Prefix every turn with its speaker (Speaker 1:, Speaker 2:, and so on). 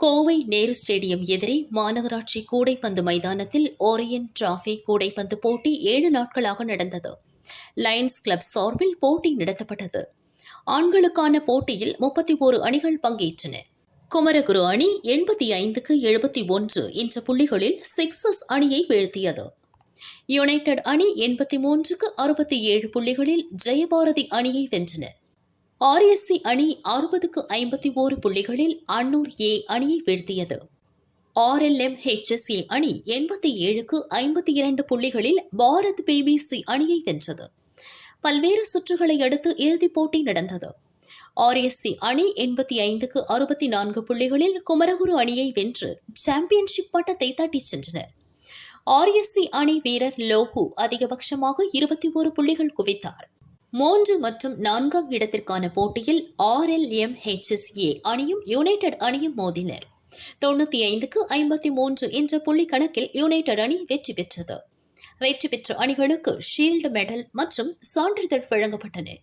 Speaker 1: Kovai Nehru stadium எதிரே மாநகராட்சி கூடைப்பந்து மைதானத்தில் ஓரியன் டிராஃபி கூடைப்பந்து போட்டி ஏழு நாட்களாக நடந்தது. லயன்ஸ் கிளப் சார்பில் போட்டி நடத்தப்பட்டது. ஆண்களுக்கான போட்டியில் முப்பத்தி ஓரு அணிகள் பங்கேற்றன. குமரகுரு அணி எண்பத்தி ஐந்துக்கு எழுபத்தி ஒன்று என்ற புள்ளிகளில் சிக்ஸஸ் அணியை வீழ்த்தியது. யுனைடெட் அணி எண்பத்தி மூன்றுக்கு அறுபத்தி ஏழு புள்ளிகளில் ஜெயபாரதி அணியை வென்றனர் ஆர்எஸ்சி அணி அறுபதுக்கு ஐம்பத்தி ஓரு புள்ளிகளில் அன்னூர் ஏ அணியை வீழ்த்தியது. ஆர்எல்எம் ஹெச்எஸ்ஏ அணி எண்பத்தி ஏழுக்கு ஐம்பத்தி இரண்டு புள்ளிகளில் பாரத் பிபிசி அணியை வென்றது. பல்வேறு சுற்றுகளை அடுத்து இறுதிப் போட்டி நடந்தது. ஆர்எஸ்சி அணி எண்பத்தி ஐந்துக்கு அறுபத்தி நான்கு புள்ளிகளில் குமரகுரு அணியை வென்று சாம்பியன்ஷிப் பட்டத்தை தட்டிச் சென்றனர். ஆர்எஸ்சி அணி வீரர் லோகு அதிகபட்சமாக இருபத்தி ஒரு புள்ளிகள் குவித்தார். மூன்று மற்றும் நான்காம் இடத்திற்கான போட்டியில் ஆர்எல்எம் ஹெச்எஸ்ஏ அணியும் யுனைடெட் அணியும் மோதினர். தொண்ணூற்றி ஐந்துக்கு ஐம்பத்தி மூன்று என்ற புள்ளி கணக்கில் யுனைடெட் அணி வெற்றி பெற்றது. வெற்றி பெற்ற அணிகளுக்கு ஷீல்டு மெடல் மற்றும் சான்றிதழ் வழங்கப்பட்டன.